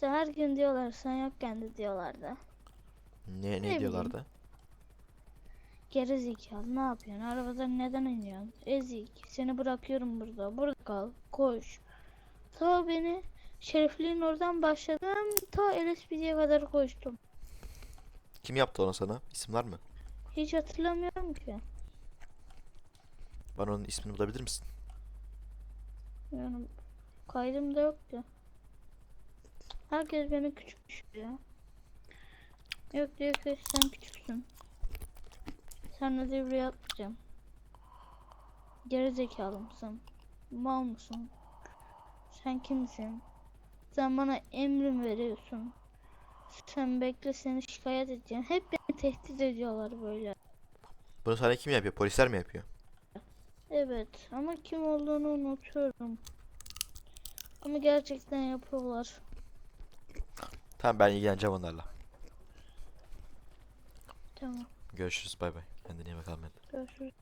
İşte her gün diyorlar sen yokken de diyorlardı. Ne, ne, bileyim. diyorlar da? Geri zekalı ne yapıyorsun? Arabadan neden iniyorsun? Ezik. Seni bırakıyorum burada. Burada kal. Koş. Ta beni Şerifliğin oradan başladım. Ta LSPD'ye kadar koştum. Kim yaptı onu sana? İsim var mı? Hiç hatırlamıyorum ki. Bana onun ismini bulabilir misin? Yani kaydımda yoktu. Herkes beni küçük düşürüyor. Yok diyor ki sen küçüksün. Seninle devreye atmayacağım. Geri zekalı mısın? Mal mısın? Sen kimsin? Sen bana emrin veriyorsun. Sen bekle seni şikayet edeceğim. Hep beni tehdit ediyorlar böyle. Bunu sana kim yapıyor? Polisler mi yapıyor? Evet ama kim olduğunu unutuyorum. Ama gerçekten yapıyorlar. Tamam ben ilgileneceğim onlarla. Tamam Görüşürüz bay bay. Kendine iyi bak Ahmet. görüşürüz.